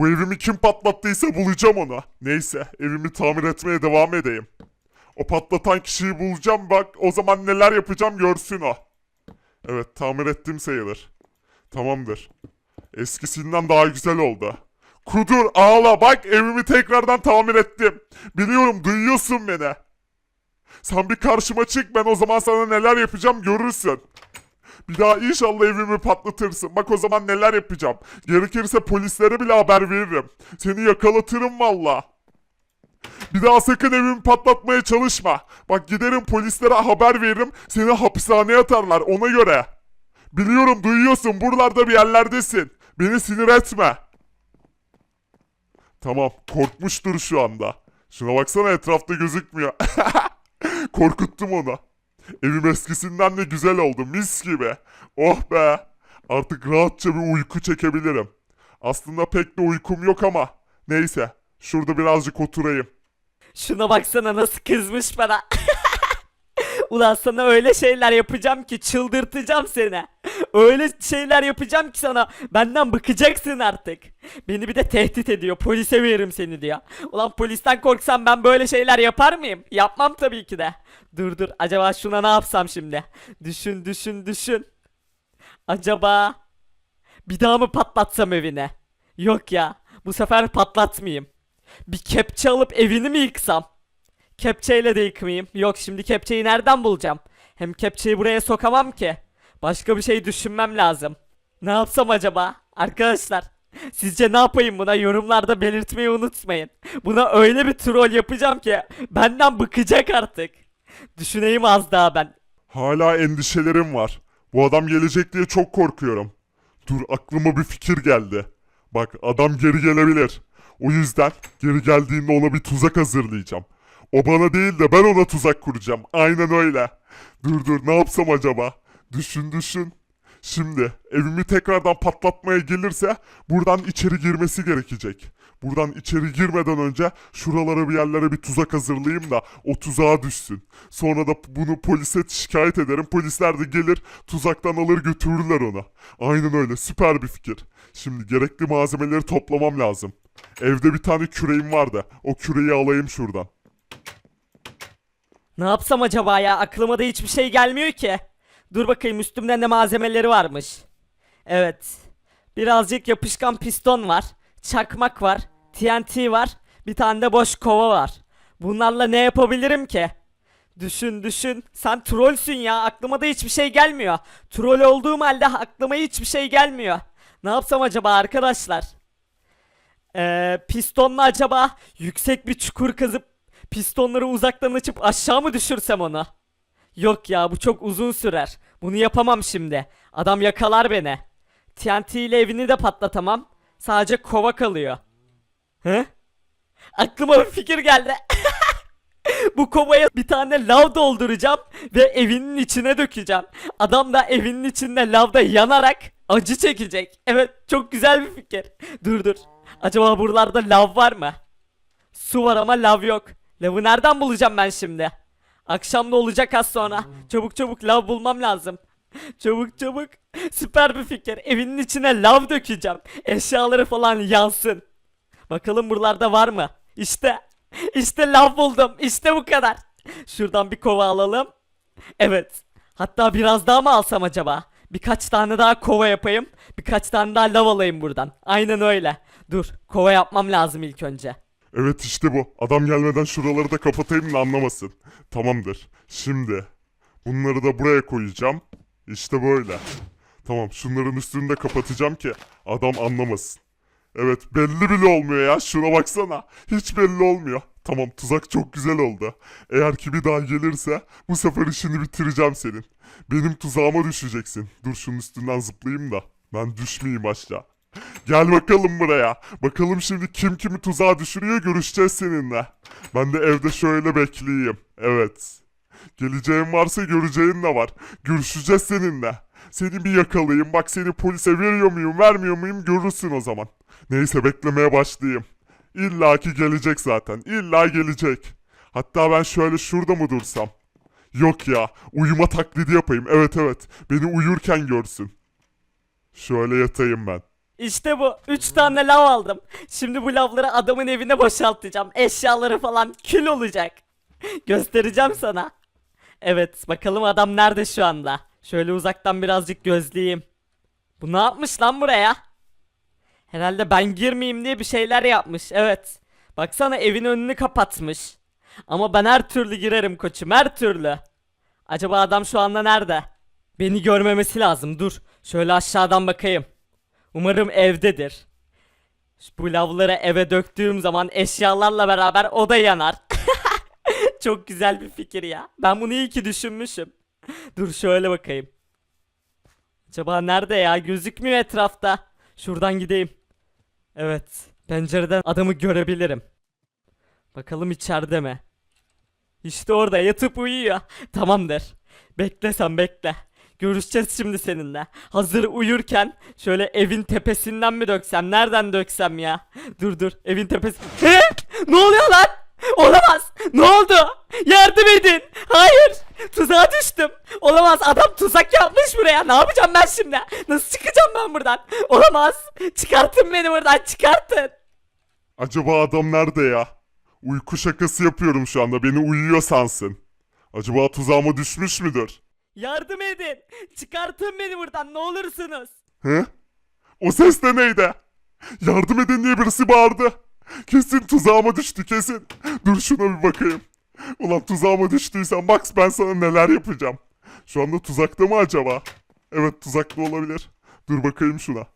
Bu evimi kim patlattıysa bulacağım onu. Neyse evimi tamir etmeye devam edeyim. O patlatan kişiyi bulacağım bak o zaman neler yapacağım görsün o. Evet tamir ettim sayılır. Tamamdır. Eskisinden daha güzel oldu. Kudur ağla bak evimi tekrardan tamir ettim. Biliyorum duyuyorsun beni. Sen bir karşıma çık ben o zaman sana neler yapacağım görürsün. Bir daha inşallah evimi patlatırsın. Bak o zaman neler yapacağım. Gerekirse polislere bile haber veririm. Seni yakalatırım valla. Bir daha sakın evimi patlatmaya çalışma. Bak giderim polislere haber veririm. Seni hapishaneye atarlar ona göre. Biliyorum duyuyorsun buralarda bir yerlerdesin. Beni sinir etme. Tamam korkmuştur şu anda. Şuna baksana etrafta gözükmüyor. Korkuttum onu. Evim eskisinden de güzel oldu mis gibi. Oh be. Artık rahatça bir uyku çekebilirim. Aslında pek de uykum yok ama. Neyse. Şurada birazcık oturayım. Şuna baksana nasıl kızmış bana. Ulan sana öyle şeyler yapacağım ki çıldırtacağım seni. Öyle şeyler yapacağım ki sana benden bıkacaksın artık. Beni bir de tehdit ediyor. Polise veririm seni diyor. Ulan polisten korksam ben böyle şeyler yapar mıyım? Yapmam tabii ki de. Dur dur acaba şuna ne yapsam şimdi? Düşün düşün düşün. Acaba bir daha mı patlatsam evine? Yok ya bu sefer patlatmayayım. Bir kepçe alıp evini mi yıksam? Kepçeyle de yıkmayayım. Yok şimdi kepçeyi nereden bulacağım? Hem kepçeyi buraya sokamam ki. Başka bir şey düşünmem lazım. Ne yapsam acaba? Arkadaşlar sizce ne yapayım buna yorumlarda belirtmeyi unutmayın. Buna öyle bir troll yapacağım ki benden bıkacak artık. Düşüneyim az daha ben. Hala endişelerim var. Bu adam gelecek diye çok korkuyorum. Dur aklıma bir fikir geldi. Bak adam geri gelebilir. O yüzden geri geldiğinde ona bir tuzak hazırlayacağım. O bana değil de ben ona tuzak kuracağım. Aynen öyle. Dur dur ne yapsam acaba? Düşün düşün. Şimdi evimi tekrardan patlatmaya gelirse buradan içeri girmesi gerekecek. Buradan içeri girmeden önce şuralara bir yerlere bir tuzak hazırlayayım da o tuzağa düşsün. Sonra da bunu polise şikayet ederim. Polisler de gelir tuzaktan alır götürürler onu. Aynen öyle süper bir fikir. Şimdi gerekli malzemeleri toplamam lazım. Evde bir tane küreğim vardı. O küreği alayım şuradan. Ne yapsam acaba ya? Aklıma da hiçbir şey gelmiyor ki. Dur bakayım üstümde ne malzemeleri varmış. Evet. Birazcık yapışkan piston var. Çakmak var. TNT var. Bir tane de boş kova var. Bunlarla ne yapabilirim ki? Düşün düşün. Sen trollsün ya. Aklıma da hiçbir şey gelmiyor. Troll olduğum halde aklıma hiçbir şey gelmiyor. Ne yapsam acaba arkadaşlar? Ee, pistonla acaba yüksek bir çukur kazıp pistonları uzaktan açıp aşağı mı düşürsem onu? Yok ya bu çok uzun sürer. Bunu yapamam şimdi. Adam yakalar beni. TNT ile evini de patlatamam. Sadece kova kalıyor. He? Aklıma bir fikir geldi. Bu kovaya bir tane lav dolduracağım ve evinin içine dökeceğim. Adam da evinin içinde lavda yanarak acı çekecek. Evet çok güzel bir fikir. Dur dur. Acaba buralarda lav var mı? Su var ama lav yok. Lavı nereden bulacağım ben şimdi? Akşam da olacak az sonra. Çabuk çabuk lav bulmam lazım. Çabuk çabuk. Süper bir fikir. Evinin içine lav dökeceğim. Eşyaları falan yansın. Bakalım buralarda var mı? İşte. İşte lav buldum. İşte bu kadar. Şuradan bir kova alalım. Evet. Hatta biraz daha mı alsam acaba? Birkaç tane daha kova yapayım. Birkaç tane daha lav alayım buradan. Aynen öyle. Dur. Kova yapmam lazım ilk önce. Evet işte bu. Adam gelmeden şuraları da kapatayım da anlamasın. Tamamdır. Şimdi bunları da buraya koyacağım. İşte böyle. Tamam şunların üstünü de kapatacağım ki adam anlamasın. Evet belli bile olmuyor ya. Şuna baksana. Hiç belli olmuyor. Tamam tuzak çok güzel oldu. Eğer ki bir daha gelirse bu sefer işini bitireceğim senin. Benim tuzağıma düşeceksin. Dur şunun üstünden zıplayayım da. Ben düşmeyeyim aşağı. Gel bakalım buraya. Bakalım şimdi kim kimi tuzağa düşürüyor görüşeceğiz seninle. Ben de evde şöyle bekleyeyim. Evet. Geleceğin varsa göreceğin de var. Görüşeceğiz seninle. Seni bir yakalayayım. Bak seni polise veriyor muyum vermiyor muyum görürsün o zaman. Neyse beklemeye başlayayım. İlla ki gelecek zaten. İlla gelecek. Hatta ben şöyle şurada mı dursam? Yok ya. Uyuma taklidi yapayım. Evet evet. Beni uyurken görsün. Şöyle yatayım ben. İşte bu. 3 tane lav aldım. Şimdi bu lavları adamın evine boşaltacağım. Eşyaları falan kül olacak. Göstereceğim sana. Evet bakalım adam nerede şu anda. Şöyle uzaktan birazcık gözleyeyim. Bu ne yapmış lan buraya? Herhalde ben girmeyeyim diye bir şeyler yapmış. Evet. Baksana evin önünü kapatmış. Ama ben her türlü girerim koçum her türlü. Acaba adam şu anda nerede? Beni görmemesi lazım dur. Şöyle aşağıdan bakayım. Umarım evdedir. Bu lavları eve döktüğüm zaman eşyalarla beraber o da yanar. Çok güzel bir fikir ya. Ben bunu iyi ki düşünmüşüm. Dur şöyle bakayım. Acaba nerede ya? Gözükmüyor etrafta. Şuradan gideyim. Evet. Pencereden adamı görebilirim. Bakalım içeride mi? İşte orada yatıp uyuyor. Tamamdır. Bekle sen bekle. Görüşeceğiz şimdi seninle. Hazır uyurken şöyle evin tepesinden mi döksem? Nereden döksem ya? Dur dur evin tepesi. He? Ne oluyor lan? Olamaz. Ne oldu? Yardım edin. Hayır. Tuzağa düştüm. Olamaz. Adam tuzak yapmış buraya. Ne yapacağım ben şimdi? Nasıl çıkacağım ben buradan? Olamaz. Çıkartın beni buradan. Çıkartın. Acaba adam nerede ya? Uyku şakası yapıyorum şu anda. Beni uyuyor sansın. Acaba tuzağıma düşmüş müdür? Yardım edin. Çıkartın beni buradan ne olursunuz. He? O ses de neydi? Yardım edin diye birisi bağırdı. Kesin tuzağıma düştü kesin. Dur şuna bir bakayım. Ulan tuzağıma düştüysen bak ben sana neler yapacağım. Şu anda tuzakta mı acaba? Evet tuzakta olabilir. Dur bakayım şuna.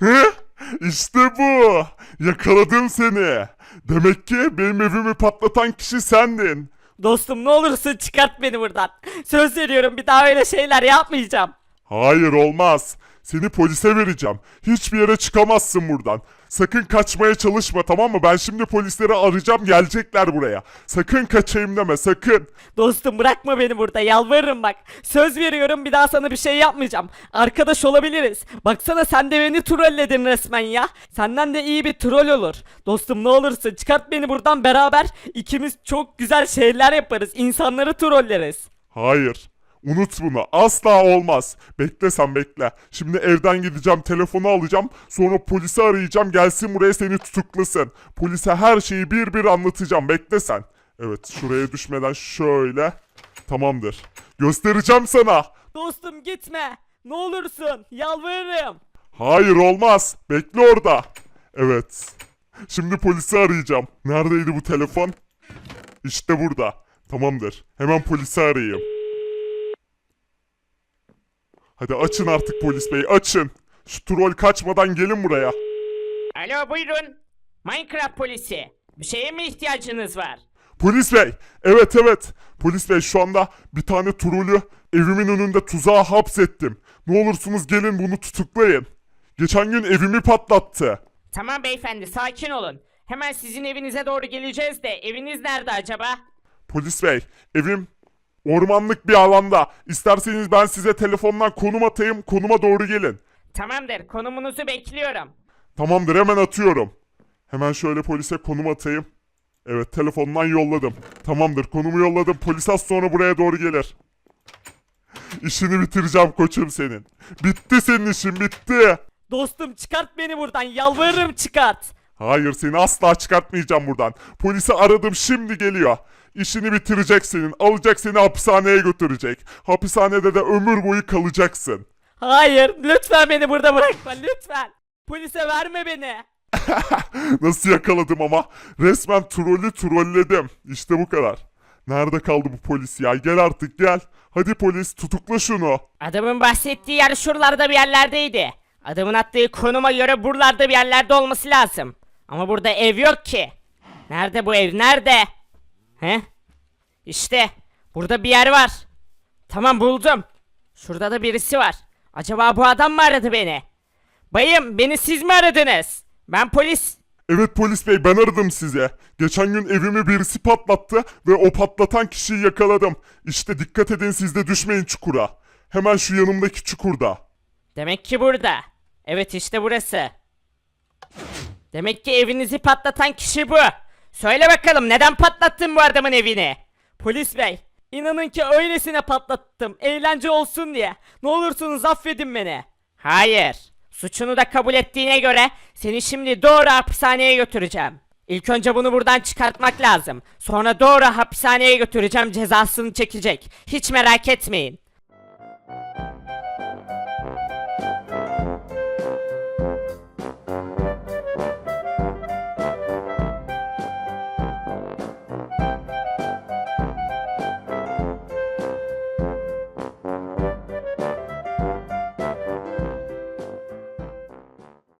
He? İşte bu. Yakaladım seni. Demek ki benim evimi patlatan kişi sendin. Dostum ne olursun çıkart beni buradan. Söz veriyorum bir daha öyle şeyler yapmayacağım. Hayır olmaz. Seni polise vereceğim. Hiçbir yere çıkamazsın buradan. Sakın kaçmaya çalışma tamam mı? Ben şimdi polisleri arayacağım gelecekler buraya. Sakın kaçayım deme sakın. Dostum bırakma beni burada yalvarırım bak. Söz veriyorum bir daha sana bir şey yapmayacağım. Arkadaş olabiliriz. Baksana sen de beni trolledin resmen ya. Senden de iyi bir troll olur. Dostum ne olursun çıkart beni buradan beraber ikimiz çok güzel şeyler yaparız. İnsanları trolleriz. Hayır. Unut bunu. Asla olmaz. Bekle sen bekle. Şimdi evden gideceğim, telefonu alacağım. Sonra polisi arayacağım. Gelsin buraya seni tutuklasın. Polise her şeyi bir bir anlatacağım. Bekle sen. Evet, şuraya düşmeden şöyle. Tamamdır. Göstereceğim sana. Dostum gitme. Ne olursun yalvarırım. Hayır olmaz. Bekle orada. Evet. Şimdi polisi arayacağım. Neredeydi bu telefon? İşte burada. Tamamdır. Hemen polisi arayayım. Hadi açın artık polis bey açın. Şu troll kaçmadan gelin buraya. Alo buyurun. Minecraft polisi. Bir şeye mi ihtiyacınız var? Polis bey. Evet evet. Polis bey şu anda bir tane trolü evimin önünde tuzağa hapsettim. Ne olursunuz gelin bunu tutuklayın. Geçen gün evimi patlattı. Tamam beyefendi sakin olun. Hemen sizin evinize doğru geleceğiz de eviniz nerede acaba? Polis bey, evim ormanlık bir alanda. İsterseniz ben size telefondan konum atayım, konuma doğru gelin. Tamamdır konumunuzu bekliyorum. Tamamdır, hemen atıyorum. Hemen şöyle polise konum atayım. Evet, telefondan yolladım. Tamamdır, konumu yolladım. Polis az sonra buraya doğru gelir. İşini bitireceğim koçum senin. Bitti senin işin, bitti. Dostum çıkart beni buradan yalvarırım çıkart. Hayır, seni asla çıkartmayacağım buradan. Polisi aradım, şimdi geliyor. İşini bitirecek senin, alacak seni hapishaneye götürecek. Hapishanede de ömür boyu kalacaksın. Hayır lütfen beni burada bırakma lütfen. Polise verme beni. Nasıl yakaladım ama? Resmen trolü trolledim. İşte bu kadar. Nerede kaldı bu polis ya? Gel artık gel. Hadi polis tutukla şunu. Adamın bahsettiği yer şuralarda bir yerlerdeydi. Adamın attığı konuma göre buralarda bir yerlerde olması lazım. Ama burada ev yok ki. Nerede bu ev nerede? He? İşte burada bir yer var. Tamam buldum. Şurada da birisi var. Acaba bu adam mı aradı beni? Bayım beni siz mi aradınız? Ben polis. Evet polis bey ben aradım size. Geçen gün evimi birisi patlattı ve o patlatan kişiyi yakaladım. İşte dikkat edin siz de düşmeyin çukura. Hemen şu yanımdaki çukurda. Demek ki burada. Evet işte burası. Demek ki evinizi patlatan kişi bu. Söyle bakalım neden patlattın bu adamın evini? Polis bey inanın ki öylesine patlattım eğlence olsun diye. Ne olursunuz affedin beni. Hayır. Suçunu da kabul ettiğine göre seni şimdi doğru hapishaneye götüreceğim. İlk önce bunu buradan çıkartmak lazım. Sonra doğru hapishaneye götüreceğim cezasını çekecek. Hiç merak etmeyin.